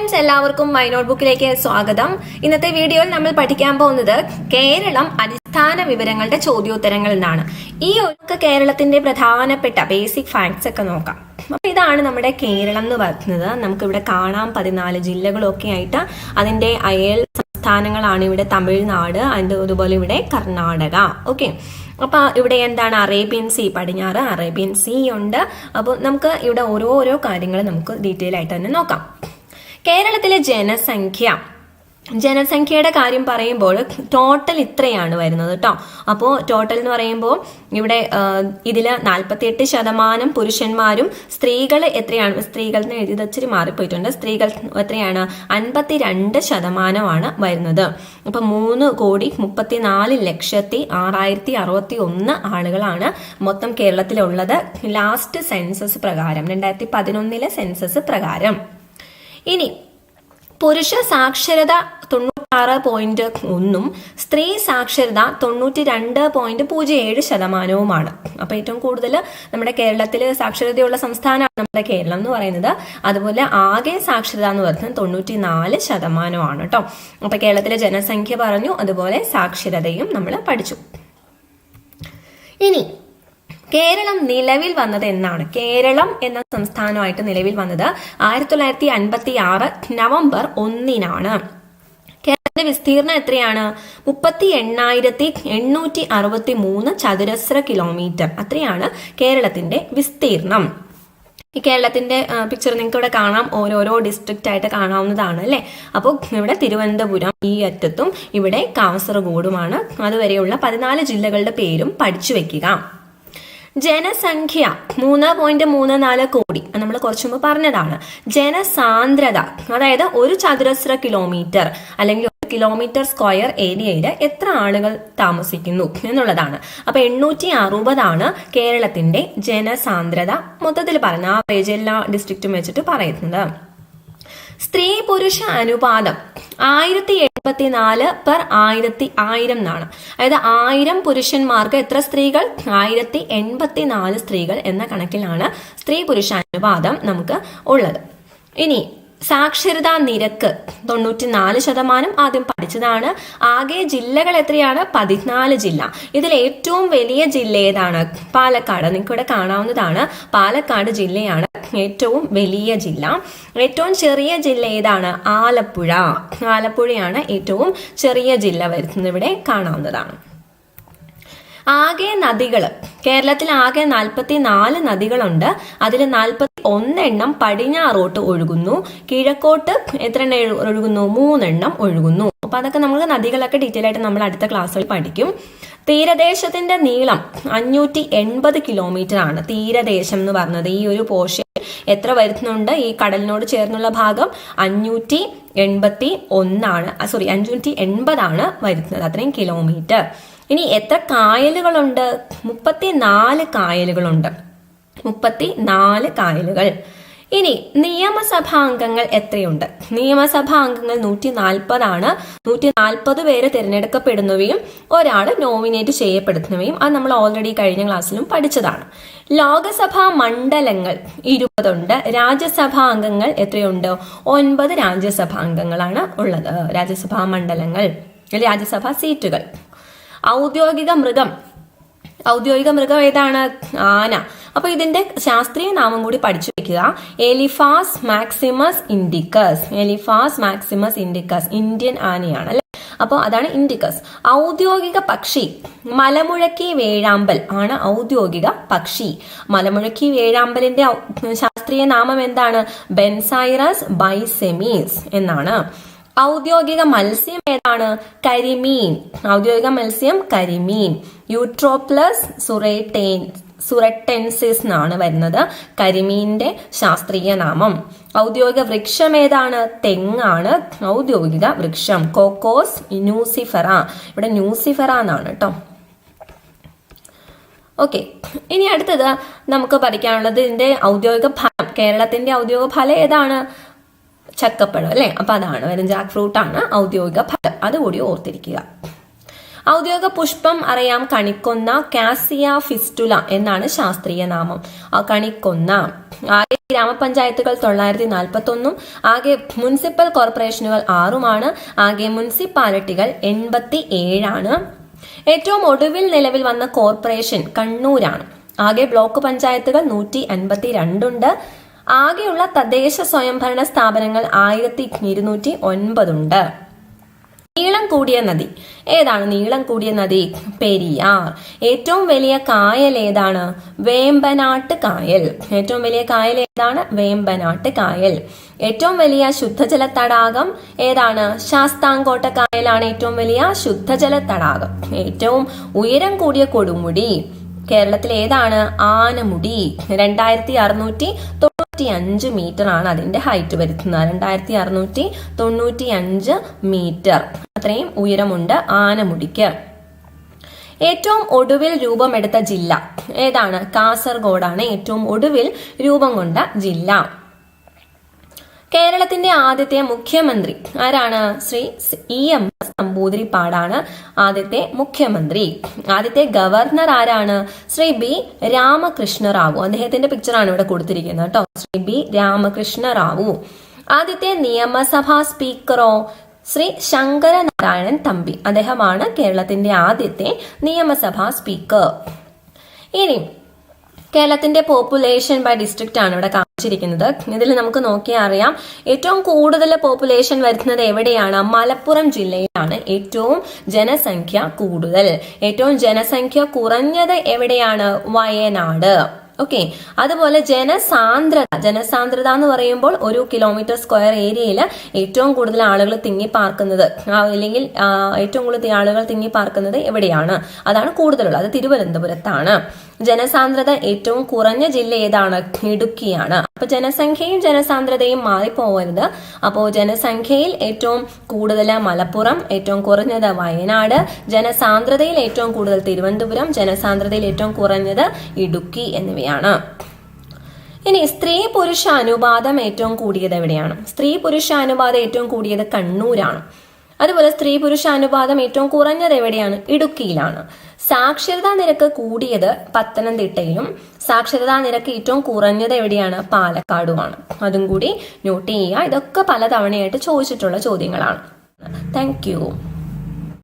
Friends എല്ലാവർക്കും my നോട്ട്ബുക്കിലേക്ക് സ്വാഗതം. ഇന്നത്തെ വീഡിയോയിൽ നമ്മൾ പഠിക്കാൻ പോകുന്നത് കേരളം അടിസ്ഥാന വിവരങ്ങളുടെ ചോദ്യോത്തരങ്ങൾ എന്നാണ് ഈ ഒക്കെ കേരളത്തിന്റെ പ്രധാനപ്പെട്ട ബേസിക് ഫാക്ട്സ് ഒക്കെ നോക്കാം. അപ്പൊ ഇതാണ് നമ്മുടെ കേരളം എന്ന് പറയുന്നത്. നമുക്ക് ഇവിടെ കാണാം പതിനാല് ജില്ലകളൊക്കെ ആയിട്ട്. അതിന്റെ അയൽ സംസ്ഥാനങ്ങളാണ് ഇവിടെ തമിഴ്നാട് അതിന്റെ അതുപോലെ ഇവിടെ കർണാടക. ഓക്കെ അപ്പൊ ഇവിടെ എന്താണ്? അറേബ്യൻ സീ പടിഞ്ഞാറ് അറേബ്യൻ സീ ഉണ്ട്. അപ്പോൾ നമുക്ക് ഇവിടെ ഓരോ ഓരോ കാര്യങ്ങൾ നമുക്ക് ഡീറ്റെയിൽ ആയിട്ട് തന്നെ നോക്കാം. കേരളത്തിലെ ജനസംഖ്യ. ജനസംഖ്യയുടെ കാര്യം പറയുമ്പോൾ ടോട്ടൽ ഇത്രയാണ് വരുന്നത് കേട്ടോ അപ്പോൾ ടോട്ടൽ എന്ന് പറയുമ്പോൾ ഇവിടെ ഇതിൽ നാൽപ്പത്തിയെട്ട് ശതമാനം പുരുഷന്മാരും സ്ത്രീകൾ എത്രയാണ് സ്ത്രീകൾ എന്ന് എഴുതി ഇച്ചിരി മാറിപ്പോയിട്ടുണ്ട്. സ്ത്രീകൾ എത്രയാണ് അൻപത്തി രണ്ട് ശതമാനമാണ് വരുന്നത്. അപ്പം മൂന്ന് കോടി മുപ്പത്തിനാല് ലക്ഷത്തി ആറായിരത്തി അറുപത്തി ഒന്ന് ആളുകളാണ് മൊത്തം കേരളത്തിലുള്ളത്. ലാസ്റ്റ് സെൻസസ് പ്രകാരം രണ്ടായിരത്തി പതിനൊന്നിലെ സെൻസസ് പ്രകാരം. ഇനി പുരുഷ സാക്ഷരത തൊണ്ണൂറ്റാറ് പോയിന്റ് ഒന്നും സ്ത്രീ സാക്ഷരത തൊണ്ണൂറ്റി രണ്ട് പോയിന്റ് പൂജ്യം ഏഴ് ശതമാനവുമാണ്. അപ്പൊ ഏറ്റവും കൂടുതൽ നമ്മുടെ കേരളത്തിൽ സാക്ഷരതയുള്ള സംസ്ഥാനമാണ് നമ്മുടെ കേരളം എന്ന് പറയുന്നത്. അതുപോലെ ആകെ സാക്ഷരത എന്ന് പറയുന്നത് തൊണ്ണൂറ്റി നാല് ശതമാനമാണ് കേട്ടോ അപ്പൊ കേരളത്തിലെ ജനസംഖ്യ പറഞ്ഞു അതുപോലെ സാക്ഷരതയും നമ്മൾ പഠിച്ചു. ഇനി കേരളം നിലവിൽ വന്നത് എന്നാണ്. കേരളം എന്ന സംസ്ഥാനമായിട്ട് നിലവിൽ വന്നത് ആയിരത്തി തൊള്ളായിരത്തി അൻപത്തി ആറ് നവംബർ ഒന്നിനാണ്. കേരളത്തിന്റെ വിസ്തീർണം എത്രയാണ്? മുപ്പത്തി എണ്ണായിരത്തി എണ്ണൂറ്റി അറുപത്തി മൂന്ന് ചതുരശ്ര കിലോമീറ്റർ. അത്രയാണ് കേരളത്തിന്റെ വിസ്തീർണം ഈ കേരളത്തിന്റെ പിക്ചർ നിങ്ങൾക്ക് ഇവിടെ കാണാം. ഓരോരോ ഡിസ്ട്രിക്റ്റ് ആയിട്ട് കാണാവുന്നതാണ് അല്ലേ? അപ്പോൾ ഇവിടെ തിരുവനന്തപുരം ഈ അറ്റത്തും ഇവിടെ കാസർഗോഡുമാണ്. അതുവരെയുള്ള പതിനാല് ജില്ലകളുടെ പേരും പഠിച്ചു വെക്കുക. ജനസംഖ്യ മൂന്ന് പോയിന്റ് മൂന്ന് നാല് കോടി. നമ്മൾ കുറച്ചു മുമ്പ് പറഞ്ഞതാണ്. ജനസാന്ദ്രത അതായത് ഒരു ചതുരശ്ര കിലോമീറ്റർ അല്ലെങ്കിൽ കിലോമീറ്റർ സ്ക്വയർ ഏരിയയിൽ എത്ര ആളുകൾ താമസിക്കുന്നു എന്നുള്ളതാണ്. അപ്പൊ എണ്ണൂറ്റി അറുപതാണ് കേരളത്തിന്റെ ജനസാന്ദ്രത മൊത്തത്തിൽ പറഞ്ഞ ആ പേജ് എല്ലാ ഡിസ്ട്രിക്റ്റും വെച്ചിട്ട് പറയുന്നത്. സ്ത്രീ പുരുഷ അനുപാതം ആയിരത്തി എൺപത്തിനാല് പെർ ആയിരത്തി ആയിരം എന്നാണ്. അതായത് ആയിരം പുരുഷന്മാർക്ക് എത്ര സ്ത്രീകൾ? ആയിരത്തി എൺപത്തി നാല് സ്ത്രീകൾ എന്ന കണക്കിലാണ് സ്ത്രീ പുരുഷ അനുപാതം നമുക്ക് ഉള്ളത്. ഇനി സാക്ഷരതാ നിരക്ക് തൊണ്ണൂറ്റിനാല് ശതമാനം ആദ്യം പഠിച്ചതാണ്. ആകെ ജില്ലകൾ എത്രയാണ്? പതിനാല് ജില്ല. ഇതിൽ ഏറ്റവും വലിയ ജില്ല ഏതാണ്? പാലക്കാട്. നിങ്ങൾക്ക് ഇവിടെ കാണാവുന്നതാണ്. പാലക്കാട് ജില്ലയാണ് ഏറ്റവും വലിയ ജില്ല. ഏറ്റവും ചെറിയ ജില്ല ഏതാണ്? ആലപ്പുഴ. ആലപ്പുഴയാണ് ഏറ്റവും ചെറിയ ജില്ല വരുന്നത്. ഇവിടെ കാണാവുന്നതാണ്. ആകെ നദികൾ കേരളത്തിൽ ആകെ നാൽപ്പത്തി നാല് നദികളുണ്ട്. അതിൽ നാൽപ്പത്തി ഒന്നെണ്ണം പടിഞ്ഞാറോട്ട് ഒഴുകുന്നു. കിഴക്കോട്ട് എത്ര എണ്ണം ഒഴുകുന്നു? മൂന്നെണ്ണം ഒഴുകുന്നു. അപ്പൊ അതൊക്കെ നമ്മൾ നദികളൊക്കെ ഡീറ്റെയിൽ ആയിട്ട് നമ്മൾ അടുത്ത ക്ലാസ്സിൽ പഠിക്കും. തീരദേശത്തിന്റെ നീളം അഞ്ഞൂറ്റി എൺപത് കിലോമീറ്റർ ആണ്. തീരദേശം എന്ന് പറഞ്ഞത് ഈ ഒരു പോർഷൻ എത്ര വരുന്നുണ്ട് ഈ കടലിനോട് ചേർന്നുള്ള ഭാഗം? അഞ്ഞൂറ്റി എൺപത്തി ഒന്നാണ്. സോറി അഞ്ഞൂറ്റി എൺപതാണ് വരുന്നത്. അത്രയും കിലോമീറ്റർ ഇനി എത്ര കായലുകളുണ്ട്? മുപ്പത്തി നാല് കായലുകളുണ്ട്. മുപ്പത്തി നാല് കായലുകൾ. ഇനി നിയമസഭാ അംഗങ്ങൾ എത്രയുണ്ട്? നിയമസഭാ അംഗങ്ങൾ നൂറ്റി നാൽപ്പതാണ് നൂറ്റി നാൽപ്പത് പേര് തിരഞ്ഞെടുക്കപ്പെടുന്നവയും ഒരാൾ നോമിനേറ്റ് ചെയ്യപ്പെടുന്നവയും അത് നമ്മൾ ഓൾറെഡി കഴിഞ്ഞ ക്ലാസ്സിലും പഠിച്ചതാണ്. ലോകസഭാ മണ്ഡലങ്ങൾ ഇരുപതുണ്ട്. രാജ്യസഭാ അംഗങ്ങൾ എത്രയുണ്ട്? ഒൻപത് രാജ്യസഭാ അംഗങ്ങളാണ് ഉള്ളത് രാജ്യസഭാ മണ്ഡലങ്ങൾ രാജ്യസഭാ സീറ്റുകൾ. ഔദ്യോഗിക മൃഗം. ഔദ്യോഗിക മൃഗം ഏതാണ്? ആന. അപ്പൊ ഇതിന്റെ ശാസ്ത്രീയ നാമം കൂടി പഠിച്ചു വെക്കുക. Elephas maximus indicus Elephas maximus indicus Indian ആനയാണ് അല്ലെ? അപ്പോൾ അതാണ് ഇൻഡിക്കസ് ഔദ്യോഗിക പക്ഷി മലമുഴക്കി വേഴാമ്പൽ ആണ് ഔദ്യോഗിക പക്ഷി. മലമുഴക്കി വേഴാമ്പലിന്റെ ശാസ്ത്രീയ നാമം എന്താണ്? ബെൻസൈറസ് ബൈസെമീസ് എന്നാണ്. ഔദ്യോഗിക മത്സ്യം ഏതാണ്? കരിമീൻ. ഔദ്യോഗിക മത്സ്യം കരിമീൻ. യൂട്രോപ്ലസ് സുറേറ്റേൻ സുറട്ടെൻസിസ് എന്നാണ് വരുന്നത്. കരിമീന്റെ ശാസ്ത്രീയ നാമം. ഔദ്യോഗിക വൃക്ഷം ഏതാണ്? തെങ്ങാണ്. ഔദ്യോഗിക വൃക്ഷം. Cocos nucifera. ഇവിടെ ന്യൂസിഫറ എന്നാണ് കേട്ടോ. ഓക്കെ. ഇനി അടുത്തത് നമുക്ക് പഠിക്കാനുള്ളത് ഇതിന്റെ ഔദ്യോഗിക ഫലം. കേരളത്തിന്റെ ഔദ്യോഗിക ഫലം ഏതാണ്? ചക്കപ്പഴം അല്ലേ? അപ്പൊ അതാണ്. വരും ജാക്ക് ഫ്രൂട്ടാണ് ഔദ്യോഗിക ഫലം. അതുകൂടി ഓർത്തിരിക്കുക. ഔദ്യോഗിക പുഷ്പം അറിയാം കണിക്കൊന്ന കാസിയ ഫിസ്റ്റുല എന്നാണ് ശാസ്ത്രീയ നാമം. കണിക്കൊന്ന ആകെ ഗ്രാമപഞ്ചായത്തുകൾ തൊള്ളായിരത്തി നാൽപ്പത്തി ഒന്നും ആകെ മുനിസിപ്പൽ കോർപ്പറേഷനുകൾ ആറുമാണ് ആകെ മുനിസിപ്പാലിറ്റികൾ എൺപത്തി ഏഴാണ് ഏറ്റവും ഒടുവിൽ നിലവിൽ വന്ന കോർപ്പറേഷൻ കണ്ണൂരാണ്. ആകെ ബ്ലോക്ക് പഞ്ചായത്തുകൾ നൂറ്റി അൻപത്തി രണ്ടുണ്ട് ആകെയുള്ള തദ്ദേശ സ്വയംഭരണ സ്ഥാപനങ്ങൾ ആയിരത്തി ഇരുന്നൂറ്റി ഒൻപതുണ്ട് നീളം കൂടിയ നദി. ഏതാണ് നീളം കൂടിയ നദി? പെരിയാർ. ഏറ്റവും വലിയ കായൽ ഏതാണ്? വേമ്പനാട്ട് കായൽ. ഏറ്റവും വലിയ കായൽ ഏതാണ്? വേമ്പനാട്ട് കായൽ. ഏറ്റവും വലിയ ശുദ്ധജല തടാകം ഏതാണ്? ശാസ്താംകോട്ട കായലാണ് ഏറ്റവും വലിയ ശുദ്ധജല തടാകം. ഏറ്റവും ഉയരം കൂടിയ കൊടുമുടി. കേരളത്തിൽ ഏതാണ്? ആനമുടി. രണ്ടായിരത്തി അറുന്നൂറ്റി തൊണ്ണൂറ്റി അഞ്ച് മീറ്റർ ആണ് അതിന്റെ ഹൈറ്റ് വരുത്തുന്നത്. രണ്ടായിരത്തി അറുന്നൂറ്റി തൊണ്ണൂറ്റി അഞ്ച് മീറ്റർ. അത്രയും ഉയരമുണ്ട്. ആനമുടിക്ക് ഏറ്റവും ഒടുവിൽ രൂപമെടുത്ത ജില്ല ഏതാണ്? കാസർഗോഡാണ് ഏറ്റവും ഒടുവിൽ രൂപം കൊണ്ട ജില്ല. കേരളത്തിന്റെ ആദ്യത്തെ മുഖ്യമന്ത്രി ആരാണ്? ശ്രീ ഇ എം എസ് നമ്പൂതിരിപ്പാടാണ് ആദ്യത്തെ മുഖ്യമന്ത്രി. ആദ്യത്തെ ഗവർണർ ആരാണ്? ശ്രീ ബി രാമകൃഷ്ണ റാവു അദ്ദേഹത്തിന്റെ പിക്ചറാണ് ഇവിടെ കൊടുത്തിരിക്കുന്നത് കേട്ടോ. ശ്രീ ബി രാമകൃഷ്ണ റാവു ആദ്യത്തെ നിയമസഭാ സ്പീക്കറോ ശ്രീ ശങ്കരനാരായണൻ തമ്പി. അദ്ദേഹമാണ് കേരളത്തിന്റെ ആദ്യത്തെ നിയമസഭാ സ്പീക്കർ. ഇനി കേരളത്തിന്റെ പോപ്പുലേഷൻ ബൈ ഡിസ്ട്രിക്റ്റ് ആണ് ഇവിടെ കാണിച്ചിരിക്കുന്നത്. ഇതിൽ നമുക്ക് നോക്കിയാൽ അറിയാം ഏറ്റവും കൂടുതൽ പോപ്പുലേഷൻ വരുന്നത് എവിടെയാണ്? മലപ്പുറം ജില്ലയിലാണ് ഏറ്റവും ജനസംഖ്യ കൂടുതൽ. ഏറ്റവും ജനസംഖ്യ കുറഞ്ഞത് എവിടെയാണ്? വയനാട്. ഓക്കെ അതുപോലെ ജനസാന്ദ്രത. ജനസാന്ദ്രത എന്ന് പറയുമ്പോൾ ഒരു കിലോമീറ്റർ സ്ക്വയർ ഏരിയയിൽ ഏറ്റവും കൂടുതൽ ആളുകൾ തിങ്ങി പാർക്കുന്നത്. അല്ലെങ്കിൽ ഏറ്റവും കൂടുതൽ ആളുകൾ തിങ്ങി പാർക്കുന്നത് എവിടെയാണ്? അതാണ് കൂടുതലുള്ളത്. അത് തിരുവനന്തപുരത്താണ്. ജനസാന്ദ്രത ഏറ്റവും കുറഞ്ഞ ജില്ല ഏതാണ്? ഇടുക്കിയാണ്. അപ്പൊ ജനസംഖ്യയും ജനസാന്ദ്രതയും മാറിപ്പോകരുത്. അപ്പോൾ ജനസംഖ്യയിൽ ഏറ്റവും കൂടുതൽ മലപ്പുറം ഏറ്റവും കുറഞ്ഞത് വയനാട് ജനസാന്ദ്രതയിൽ ഏറ്റവും കൂടുതൽ തിരുവനന്തപുരം ജനസാന്ദ്രതയിൽ ഏറ്റവും കുറഞ്ഞത് ഇടുക്കി എന്നിവയാണ്. ഇനി സ്ത്രീ പുരുഷ അനുപാതം ഏറ്റവും കൂടിയത് എവിടെയാണ്? സ്ത്രീ പുരുഷ അനുപാതം ഏറ്റവും കൂടിയത് കണ്ണൂരാണ്. അതുപോലെ സ്ത്രീ പുരുഷ അനുപാതം ഏറ്റവും കുറഞ്ഞത് എവിടെയാണ്? ഇടുക്കിയിലാണ്. സാക്ഷരതാ നിരക്ക് കൂടിയത് പത്തനംതിട്ടയിലും. സാക്ഷരതാ നിരക്ക് ഏറ്റവും കുറഞ്ഞത് എവിടെയാണ്? പാലക്കാടുമാണ്. അതും കൂടി നോട്ട് ചെയ്യുക. ഇതൊക്കെ പലതവണയായിട്ട് ചോദിച്ചിട്ടുള്ള ചോദ്യങ്ങളാണ്. താങ്ക്